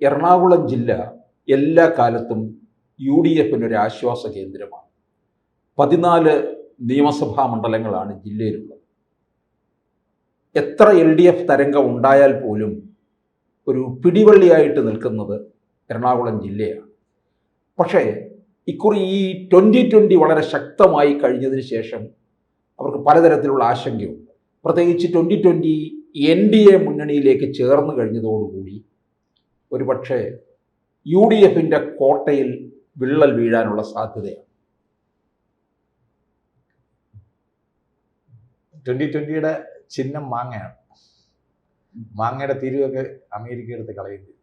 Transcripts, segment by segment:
എറണാകുളം ജില്ല എല്ലാ കാലത്തും യു ഡി എഫിന് ഒരു ആശ്വാസ കേന്ദ്രമാണ്. പതിനാല് നിയമസഭാ മണ്ഡലങ്ങളാണ് ജില്ലയിലുള്ളത്. എത്ര എൽ ഡി എഫ് തരംഗം ഉണ്ടായാൽ പോലും ഒരു പിടിവള്ളിയായിട്ട് നിൽക്കുന്നത് എറണാകുളം ജില്ലയാണ്. പക്ഷേ ഇക്കുറി ഈ ട്വന്റി ട്വന്റി വളരെ ശക്തമായി കഴിഞ്ഞതിന് ശേഷം അവർക്ക് പലതരത്തിലുള്ള ആശങ്കയുണ്ട്. പ്രത്യേകിച്ച് twenty twenty N D A മുന്നണിയിലേക്ക് ചേർന്ന് കഴിഞ്ഞതോടുകൂടി ഒരുപക്ഷെ യു ഡി എഫിന്റെ കോട്ടയിൽ വിള്ളൽ വീഴാനുള്ള സാധ്യതയാണ്. ട്വന്റി ട്വന്റിയുടെ ചിഹ്നം മാങ്ങയാണ്. മാങ്ങയുടെ തിരിവൊക്കെ അമേരിക്ക എടുത്ത് കളയുന്നത്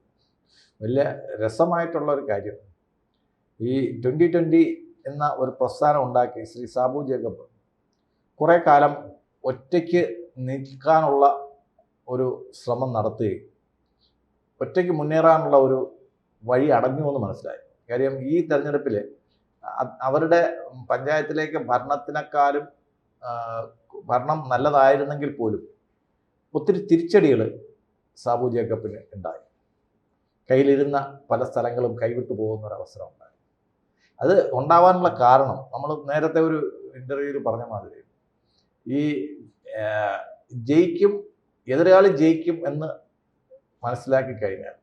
വലിയ രസമായിട്ടുള്ള ഒരു കാര്യം. ഈ ട്വന്റി ട്വന്റി എന്ന ഒരു പ്രസ്ഥാനം ഉണ്ടാക്കി ശ്രീ സാബു ജേക്കബ് കുറേ കാലം ഒറ്റയ്ക്ക് നിൽക്കാനുള്ള ഒരു ശ്രമം നടത്തുകയും ഒറ്റയ്ക്ക് മുന്നേറാനുള്ള ഒരു വഴി അടഞ്ഞു എന്ന് മനസ്സിലായി. കാര്യം ഈ തെരഞ്ഞെടുപ്പിൽ അവരുടെ പഞ്ചായത്തിലേക്ക് ഭരണത്തിനേക്കാളും ഭരണം നല്ലതായിരുന്നെങ്കിൽ പോലും ഒത്തിരി തിരിച്ചടികൾ സാബു ജേക്കബിന് ഉണ്ടായി. കയ്യിലിരുന്ന പല സ്ഥലങ്ങളും കൈവിട്ടു പോകുന്ന ഒരു അവസരം ഉണ്ടായി. അത് ഉണ്ടാവാനുള്ള കാരണം നമ്മൾ നേരത്തെ ഒരു ഇന്റർവ്യൂവിൽ പറഞ്ഞ മാതിരി ഈ ജയിക്കും എതിരാളി ജയിക്കും എന്ന് മനസ്സിലാക്കി കഴിഞ്ഞാൽ.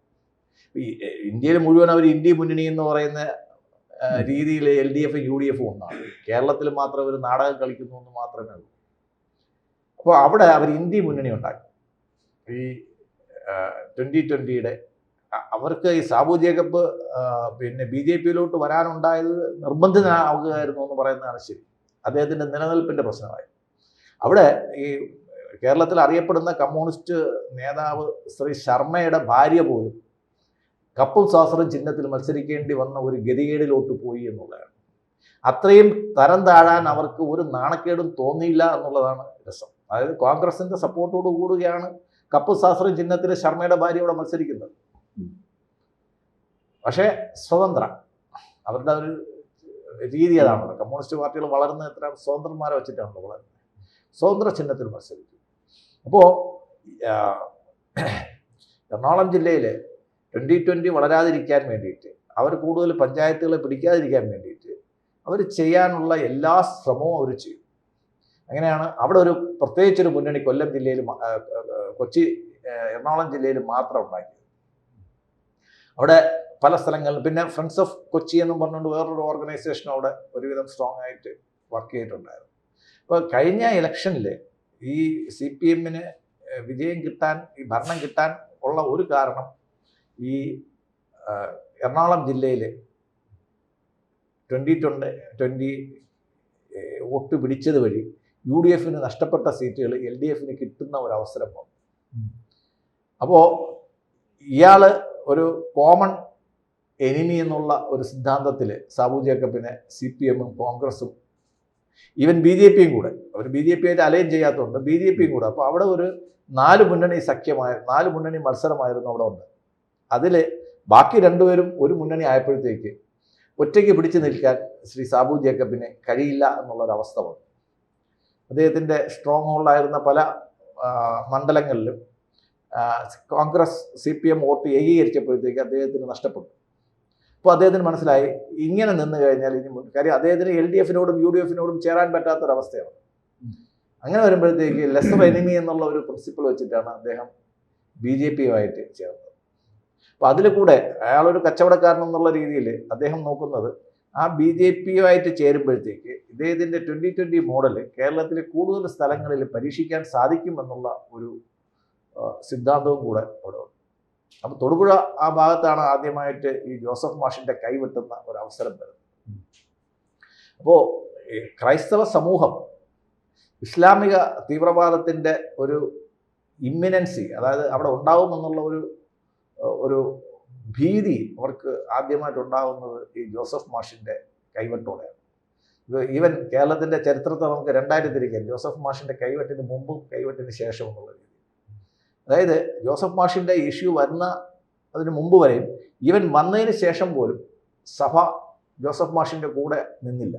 ഇന്ത്യയിൽ മുഴുവൻ അവർ ഇന്ത്യ മുന്നണി എന്ന് പറയുന്ന രീതിയിൽ L D F U D F ഒന്നാണ്. കേരളത്തിൽ മാത്രം ഒരു നാടകം കളിക്കുന്നു എന്ന് മാത്രമേ ഉള്ളൂ. അപ്പോൾ അവിടെ അവർ ഇന്ത്യ മുന്നണി ഉണ്ടാക്കി. ഈ ട്വന്റി ട്വന്റിയുടെ അവർക്ക് ഈ സാബു ജേക്കബ് പിന്നെ ബി ജെ പിയിലോട്ട് വരാനുണ്ടായത് നിർബന്ധിതനാവുകയായിരുന്നു എന്ന് പറയുന്നതാണ് ശരി. അദ്ദേഹത്തിന്റെ നിലനിൽപ്പിന്റെ പ്രശ്നമായി. അവിടെ ഈ കേരളത്തിൽ അറിയപ്പെടുന്ന കമ്മ്യൂണിസ്റ്റ് നേതാവ് ശ്രീ ശർമ്മയുടെ ഭാര്യ പോലും കപ്പും സാസറും ചിഹ്നത്തിൽ മത്സരിക്കേണ്ടി വന്ന ഒരു ഗതികേടിലോട്ട് പോയി എന്നുള്ളതാണ്. അത്രയും തരം താഴാൻ അവർക്ക് ഒരു നാണക്കേടും തോന്നിയില്ല എന്നുള്ളതാണ് രസം. അതായത് കോൺഗ്രസിന്റെ സപ്പോർട്ടോട് കൂടുകയാണ് കപ്പ് സാസറും ചിഹ്നത്തിൽ ശർമ്മയുടെ ഭാര്യ ഇവിടെ മത്സരിക്കുന്നത്. പക്ഷേ സ്വതന്ത്ര. അവരുടെ ഒരു രീതി അതാണല്ലോ. കമ്മ്യൂണിസ്റ്റ് പാർട്ടികൾ വളർന്ന് എത്ര സ്വതന്ത്രന്മാരെ വെച്ചിട്ടാണല്ലോ വളരുന്നത്. സ്വതന്ത്ര ചിഹ്നത്തിൽ മത്സരിക്കും അപ്പോൾ എറണാകുളം ജില്ലയിൽ ട്വന്റി ട്വന്റി വളരാതിരിക്കാൻ വേണ്ടിയിട്ട് അവർ കൂടുതൽ പഞ്ചായത്തുകളെ പിടിക്കാതിരിക്കാൻ വേണ്ടിയിട്ട് അവർ ചെയ്യാനുള്ള എല്ലാ ശ്രമവും അവർ ചെയ്യും. അങ്ങനെയാണ് അവിടെ ഒരു പ്രത്യേകിച്ചൊരു മുന്നണി കൊല്ലം ജില്ലയിൽ കൊച്ചി എറണാകുളം ജില്ലയിൽ മാത്രം ഉണ്ടാക്കിയത്. അവിടെ പല സ്ഥലങ്ങളിലും പിന്നെ ഫ്രണ്ട്സ് ഓഫ് കൊച്ചി എന്നും പറഞ്ഞുകൊണ്ട് വേറൊരു ഓർഗനൈസേഷൻ അവിടെ ഒരുവിധം സ്ട്രോങ് ആയിട്ട് വർക്ക് ചെയ്തിട്ടുണ്ടായിരുന്നു. അപ്പോൾ കഴിഞ്ഞ ഇലക്ഷനിൽ ഈ സി പി എമ്മിന് വിജയം കിട്ടാൻ ഈ ഭരണം കിട്ടാൻ ഉള്ള ഒരു കാരണം ഈ എറണാകുളം ജില്ലയിൽ ട്വന്റി ട്വന്റി ട്വന്റി വോട്ട് പിടിച്ചത് വഴി യു ഡി എഫിന് നഷ്ടപ്പെട്ട സീറ്റുകൾ എൽ ഡി എഫിന് കിട്ടുന്ന ഒരു അവസരം വന്നു. അപ്പോൾ ഇയാൾ ഒരു കോമൺ എനിമി എന്നുള്ള ഒരു സിദ്ധാന്തത്തിൽ സാബു ജേക്കബിനെ സി പി എമ്മും കോൺഗ്രസും ഈവൻ ബി ജെ പിയും കൂടെ. അവർ ബി ജെ പി ആയിട്ട് അലൈൻ ചെയ്യാത്തതുകൊണ്ട് ബി ജെ പിയും കൂടെ. അപ്പോൾ അവിടെ ഒരു നാല് മുന്നണി സഖ്യമായ നാല് മുന്നണി മത്സരമായിരുന്നു അവിടെ ഉണ്ട്. അതിൽ ബാക്കി രണ്ടുപേരും ഒരു മുന്നണി ആയപ്പോഴത്തേക്ക് ഒറ്റയ്ക്ക് പിടിച്ചു നിൽക്കാൻ ശ്രീ സാബു ജേക്കബിന് കഴിയില്ല എന്നുള്ളൊരവസ്ഥ വന്നു. അദ്ദേഹത്തിന്റെ സ്ട്രോങ് ഹോൾഡായിരുന്ന പല മണ്ഡലങ്ങളിലും Congress C P M vote ഏകീകരിച്ചപ്പോഴത്തേക്ക് അദ്ദേഹത്തിന് നഷ്ടപ്പെട്ടു. അപ്പോൾ അദ്ദേഹത്തിന് മനസ്സിലായി ഇങ്ങനെ നിന്ന് കഴിഞ്ഞാൽ ഇനി കാര്യം അദ്ദേഹത്തിന് എൽ ഡി എഫിനോടും യു ഡി എഫിനോടും ചേരാൻ പറ്റാത്തൊരവസ്ഥയാണ് അങ്ങനെ വരുമ്പോഴത്തേക്ക് ലെസ് ഓഫ് എനിമി എന്നുള്ള ഒരു പ്രിൻസിപ്പിൾ വെച്ചിട്ടാണ് അദ്ദേഹം ബി ജെ പിയുമായിട്ട് ചേർന്നത്. അപ്പോൾ അതിൽ കൂടെ അയാളൊരു കച്ചവടക്കാരൻ എന്നുള്ള രീതിയിൽ അദ്ദേഹം നോക്കുന്നത് ആ ബി ജെ പിയുമായിട്ട് ചേരുമ്പോഴത്തേക്ക് ഇദ്ദേഹത്തിന്റെ ട്വന്റി ട്വന്റി മോഡൽ കേരളത്തിലെ കൂടുതൽ സ്ഥലങ്ങളിൽ പരീക്ഷിക്കാൻ സാധിക്കുമെന്നുള്ള ഒരു സിദ്ധാന്തവും കൂടെ അവിടെ അപ്പോൾ തൊടുപുഴ ആ ഭാഗത്താണ് ആദ്യമായിട്ട് ഈ ജോസഫ് മാഷിന്റെ കൈവെട്ടുന്ന ഒരു അവസരം വരുന്നത്. അപ്പോൾ ക്രൈസ്തവ സമൂഹം ഇസ്ലാമിക തീവ്രവാദത്തിന്റെ ഒരു ഇമ്മിനൻസി അതായത് അവിടെ ഉണ്ടാവുമെന്നുള്ള ഒരു ഒരു ഭീതി അവർക്ക് ആദ്യമായിട്ട് ഉണ്ടാകുന്നത് ഈ ജോസഫ് മാഷിന്റെ കൈവെട്ടോടെയാണ്. ഈവൻ കേരളത്തിന്റെ ചരിത്രത്തെ നമുക്ക് രണ്ടായിട്ട് തിരിക്കാം ജോസഫ് മാഷിന്റെ കൈവെട്ടിന് മുമ്പും കൈവെട്ടിന് ശേഷവും എന്നുള്ള രീതി. അതായത് ജോസഫ് മാഷിന്റെ ഇഷ്യൂ വരുന്ന അതിന് മുമ്പ് വരെയും ഇവൻ വന്നതിന് ശേഷം പോലും സഭ ജോസഫ് മാഷിന്റെ കൂടെ നിന്നില്ല.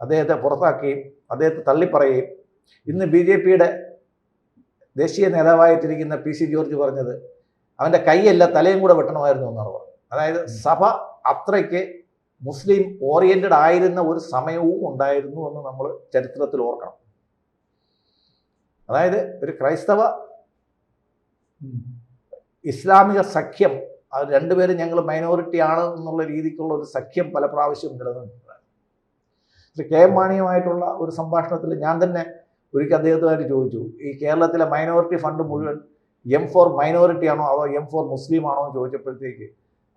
അദ്ദേഹത്തെ പുറത്താക്കുകയും അദ്ദേഹത്തെ തള്ളിപ്പറയുകയും ഇന്ന് ബി ജെ പിയുടെ ദേശീയ നേതാവായിട്ടിരിക്കുന്ന പി സി ജോർജ് പറഞ്ഞത് അവന്റെ കൈയല്ല തലയും കൂടെ വെട്ടണമായിരുന്നു എന്നാണ് പറഞ്ഞത്. അതായത് സഭ അത്രയ്ക്ക് മുസ്ലിം ഓറിയന്റഡ് ആയിരുന്ന ഒരു സമയവും ഉണ്ടായിരുന്നു എന്ന് നമ്മൾ ചരിത്രത്തിൽ ഓർക്കണം. അതായത് ഒരു ക്രൈസ്തവ ഇസ്ലാമിക സഖ്യം അത് രണ്ടുപേരും ഞങ്ങൾ മൈനോറിറ്റി ആണ് എന്നുള്ള രീതിക്കുള്ള ഒരു സഖ്യം പല പ്രാവശ്യവും നിലനിന്നിട്ടുണ്ട്. കെ എം മാണിയുമായിട്ടുള്ള ഒരു സംഭാഷണത്തിൽ ഞാൻ തന്നെ ഒരിക്കൽ അദ്ദേഹത്തുമായിട്ട് ചോദിച്ചു ഈ കേരളത്തിലെ മൈനോറിറ്റി ഫണ്ട് മുഴുവൻ എം ഫോർ മൈനോറിറ്റി ആണോ അതോ എം ഫോർ മുസ്ലിം ആണോ എന്ന് ചോദിച്ചപ്പോഴത്തേക്ക്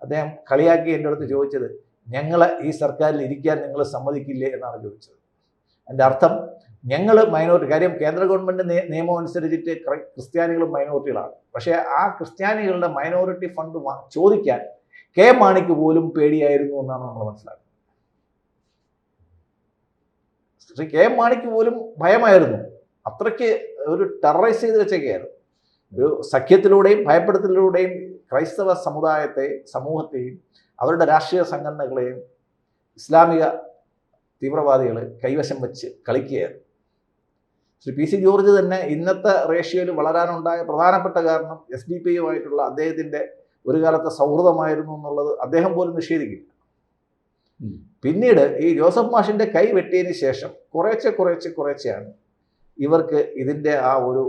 അദ്ദേഹം കളിയാക്കി എന്റെ അടുത്ത് ചോദിച്ചത് ഞങ്ങളെ ഈ സർക്കാരിൽ ഇരിക്കാൻ നിങ്ങൾ സമ്മതിക്കില്ലേ? എന്നാണ് ചോദിച്ചത്. എന്റെ അർത്ഥം ഞങ്ങൾ മൈനോറിറ്റി കാര്യം കേന്ദ്ര ഗവൺമെന്റ് നിയമം അനുസരിച്ചിട്ട് ക്രിസ്ത്യാനികളും മൈനോറിറ്റികളാണ് പക്ഷേ ആ ക്രിസ്ത്യാനികളുടെ മൈനോറിറ്റി ഫണ്ട് ചോദിക്കാൻ കെ മാണിക്ക് പോലും പേടിയായിരുന്നു എന്നാണ് നമ്മൾ മനസ്സിലാക്കുന്നത്. ശ്രീ കെ മാണിക്ക് പോലും ഭയമായിരുന്നു. അത്രയ്ക്ക് ഒരു ടെററൈസ് ചെയ്ത് വെച്ചൊക്കെയായിരുന്നു. ഒരു സഖ്യത്തിലൂടെയും ഭയപ്പെടുത്തലിലൂടെയും ക്രൈസ്തവ സമുദായത്തെ സമൂഹത്തെയും അവരുടെ രാഷ്ട്രീയ സംഘടനകളെയും ഇസ്ലാമിക തീവ്രവാദികൾ കൈവശം വെച്ച് കളിക്കുകയായിരുന്നു. ശ്രീ പി സി ജോർജ് തന്നെ ഇന്നത്തെ റേഷ്യോയിൽ വളരാനുണ്ടായ പ്രധാനപ്പെട്ട കാരണം എസ് ഡി പി യുമായിട്ടുള്ള അദ്ദേഹത്തിന്റെ ഒരു കാലത്തെ സൗഹൃദമായിരുന്നു എന്നുള്ളത് അദ്ദേഹം പോലും നിഷേധിക്കില്ല. പിന്നീട് ഈ ജോസഫ് മാഷിന്റെ കൈ വെട്ടിയതിന് ശേഷം കുറേച്ചെ കുറേച്ചെ കുറേച്ചെയാണ് ഇവർക്ക് ഇതിന്റെ ആ ഒരു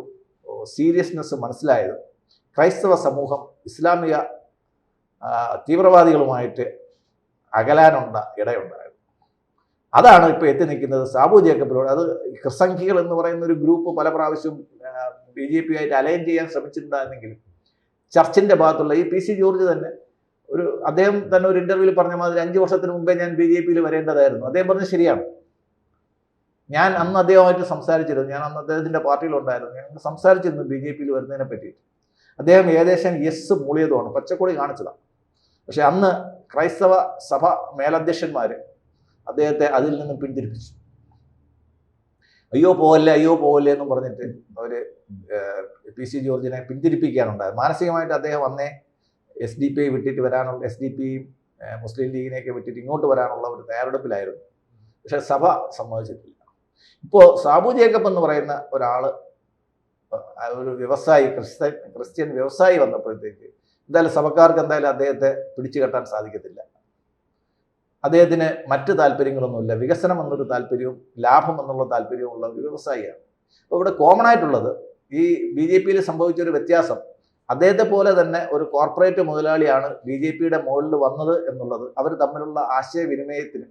സീരിയസ്നെസ് മനസ്സിലായത്. ക്രൈസ്തവ സമൂഹം ഇസ്ലാമിക തീവ്രവാദികളുമായിട്ട് അകലാനുണ്ട ഇടയുണ്ടായത് അതാണ് ഇപ്പോൾ എത്തി നിൽക്കുന്നത്. സാബു ജേക്കബിലൂടെ അത് ക്രിസംഖികൾ എന്ന് പറയുന്ന ഒരു ഗ്രൂപ്പ് പല പ്രാവശ്യം ബി ജെ പി ആയിട്ട് അലൈൻ ചെയ്യാൻ ശ്രമിച്ചിട്ടുണ്ടായിരുന്നെങ്കിലും ചർച്ചിന്റെ ഭാഗത്തുള്ള ഈ പി സി ജോർജ് തന്നെ ഒരു അദ്ദേഹം തന്നെ ഒരു ഇന്റർവ്യൂവിൽ പറഞ്ഞ മാതിരി അഞ്ച് വർഷത്തിന് മുമ്പേ ഞാൻ ബി ജെ പിയിൽ വരേണ്ടതായിരുന്നു. അദ്ദേഹം പറഞ്ഞത് ശരിയാണ്. ഞാൻ അന്ന് അദ്ദേഹമായിട്ട് സംസാരിച്ചിരുന്നു. ഞാൻ അന്ന് അദ്ദേഹത്തിന്റെ പാർട്ടിയിലുണ്ടായിരുന്നു. ഞങ്ങൾ സംസാരിച്ചിരുന്നു ബി ജെ പിയിൽ വരുന്നതിനെ പറ്റിയിട്ട്. അദ്ദേഹം ഏകദേശം യെസ് മൂളിയതുമാണ്. പച്ചക്കൊടി കാണിച്ചതാണ്. പക്ഷെ അന്ന് ക്രൈസ്തവ സഭ മേലധ്യക്ഷന്മാർ അദ്ദേഹത്തെ അതിൽ നിന്നും പിന്തിരിപ്പിച്ചു. അയ്യോ പോവല്ലേ അയ്യോ പോവല്ലേ എന്ന് പറഞ്ഞിട്ട് അവർ പി സി ജോർജിനെ പിന്തിരിപ്പിക്കാനുണ്ടായത് മാനസികമായിട്ട് അദ്ദേഹം അന്നേ എസ് ഡി പി വിട്ടിട്ട് വരാനുള്ള എസ് ഡി പിയും മുസ്ലിം ലീഗിനെയൊക്കെ വിട്ടിട്ട് ഇങ്ങോട്ട് വരാനുള്ള ഒരു തയ്യാറെടുപ്പിലായിരുന്നു. പക്ഷെ സഭ സമ്മതിച്ചിട്ടില്ല. ഇപ്പോൾ സാബു ജേക്കബ് എന്ന് പറയുന്ന ഒരാൾ ഒരു വ്യവസായി ക്രിസ്ത്യൻ ക്രിസ്ത്യൻ വ്യവസായി വന്നപ്പോഴത്തേക്ക് എന്തായാലും സഭക്കാർക്ക് എന്തായാലും അദ്ദേഹത്തെ പിടിച്ചു കെട്ടാൻ സാധിക്കത്തില്ല. അദ്ദേഹത്തിന് മറ്റ് താല്പര്യങ്ങളൊന്നുമില്ല. വികസനം എന്നൊരു താല്പര്യവും ലാഭം എന്നുള്ള താല്പര്യവും ഉള്ള ഒരു വ്യവസായിയാണ്. അപ്പോൾ ഇവിടെ കോമൺ ആയിട്ടുള്ളത് ഈ ബി ജെ പിയിൽ സംഭവിച്ച ഒരു വ്യത്യാസം. അദ്ദേഹത്തെ പോലെ തന്നെ ഒരു കോർപ്പറേറ്റ് മുതലാളിയാണ് ബി ജെ പിയുടെ മുകളിൽ വന്നത് എന്നുള്ളത് അവർ തമ്മിലുള്ള ആശയവിനിമയത്തിന്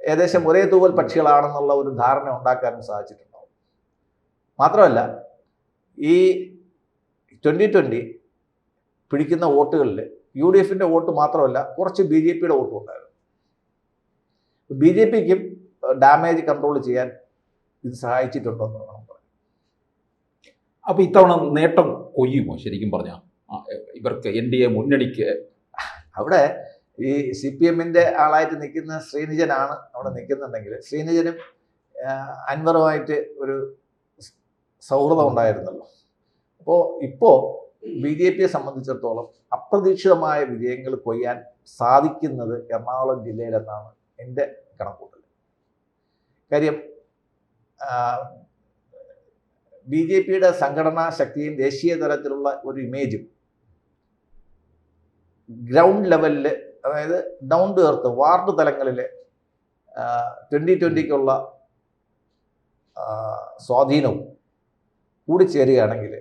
ഏകദേശം ഒരേ തൂവൽ പക്ഷികളാണെന്നുള്ള ഒരു ധാരണ ഉണ്ടാക്കാനും സാധിച്ചിട്ടുണ്ടാവും. മാത്രമല്ല ഈ ട്വന്റി ട്വന്റി പിടിക്കുന്ന വോട്ടുകളിൽ യു ഡി എഫിന്റെ വോട്ട് മാത്രമല്ല കുറച്ച് ബി ജെ പിയുടെ വോട്ടും ഉണ്ടായിരുന്നു. ബി ജെ പിക്കും ഡാമേജ് കൺട്രോൾ ചെയ്യാൻ ഇത് സഹായിച്ചിട്ടുണ്ടെന്ന് വേണം പറയാൻ അപ്പൊ ഇത്തവണ നേട്ടം കൊയ്യുമോ? ശരിക്കും പറഞ്ഞ ഇവർക്ക് എൻ ഡി എ മുന്നണിക്ക്? അവിടെ ഈ സി പി എമ്മിന്റെ ആളായിട്ട് നിൽക്കുന്ന ശ്രീനിജനാണ് അവിടെ നിൽക്കുന്നുണ്ടെങ്കിൽ ശ്രീനിജനും അൻവറുമായിട്ട് ഒരു സൗഹൃദം ഉണ്ടായിരുന്നല്ലോ. അപ്പോൾ ഇപ്പോൾ ബി ജെ പിയെ സംബന്ധിച്ചിടത്തോളം അപ്രതീക്ഷിതമായ വിജയങ്ങൾ കൊയ്യാൻ സാധിക്കുന്നത് എറണാകുളം ജില്ലയിലെന്നാണ് എന്റെ കണക്കൂട്ടൽ. കാര്യം ബി ജെ പിയുടെ സംഘടനാ ശക്തിയും ദേശീയ തലത്തിലുള്ള ഒരു ഇമേജും ഗ്രൗണ്ട് ലെവലിൽ അതായത് ഡൗൺ ടു എർത്ത് വാർഡ് തലങ്ങളിൽ ട്വന്റി ട്വന്റിക്കുള്ള സ്വാധീനവും കൂടി ചേരുകയാണെങ്കിൽ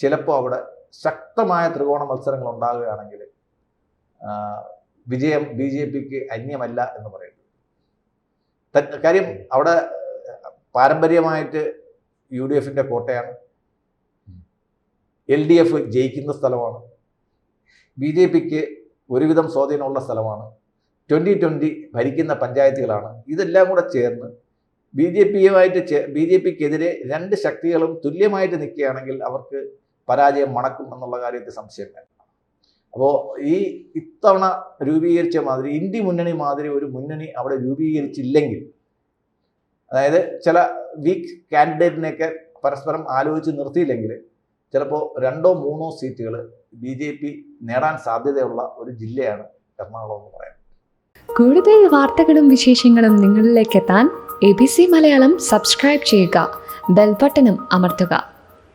ചിലപ്പോൾ അവിടെ ശക്തമായ ത്രികോണ മത്സരങ്ങൾ ഉണ്ടാകുകയാണെങ്കിൽ വിജയം ബി ജെ പിക്ക് അന്യമല്ല എന്ന് പറയുന്നത് കാര്യം അവിടെ പാരമ്പര്യമായിട്ട് യു ഡി എഫിന്റെ കോട്ടയാണ്. എൽ ഡി എഫ് ജയിക്കുന്ന സ്ഥലമാണ്. ബി ജെ പിക്ക് ഒരുവിധം സ്വാധീനമുള്ള സ്ഥലമാണ്. ട്വന്റി ട്വന്റി ഭരിക്കുന്ന പഞ്ചായത്തുകളാണ്. ഇതെല്ലാം കൂടെ ചേർന്ന് ബി ജെ പിയുമായിട്ട് ചേ ബി ജെ പിക്കെതിരെ രണ്ട് ശക്തികളും തുല്യമായിട്ട് നിൽക്കുകയാണെങ്കിൽ അവർക്ക് പരാജയം മണക്കും എന്നുള്ള കാര്യത്തിൽ സംശയം വേണ്ട അപ്പോൾ ഈ ഇത്തവണ രൂപീകരിച്ച മാതിരി ഇന്ത്യ മുന്നണി മാതിരി ഒരു മുന്നണി അവിടെ രൂപീകരിച്ചില്ലെങ്കിൽ അതായത് ചില വീക്ക് കാൻഡിഡേറ്റിനെയൊക്കെ പരസ്പരം ആലോചിച്ച് നിർത്തിയില്ലെങ്കിൽ ചിലപ്പോൾ രണ്ടോ മൂന്നോ സീറ്റുകൾ ബി ജെ പി നേടാൻ സാധ്യതയുള്ള ഒരു ജില്ലയാണ് എറണാകുളം എന്ന് പറയുന്നത് കൂടുതൽ വാർത്തകളും വിശേഷങ്ങളും നിങ്ങളിലേക്ക് എത്താൻ A B C Malayalam subscribe ചെയ്യുക ബെൽബട്ടനും അമർത്തുക.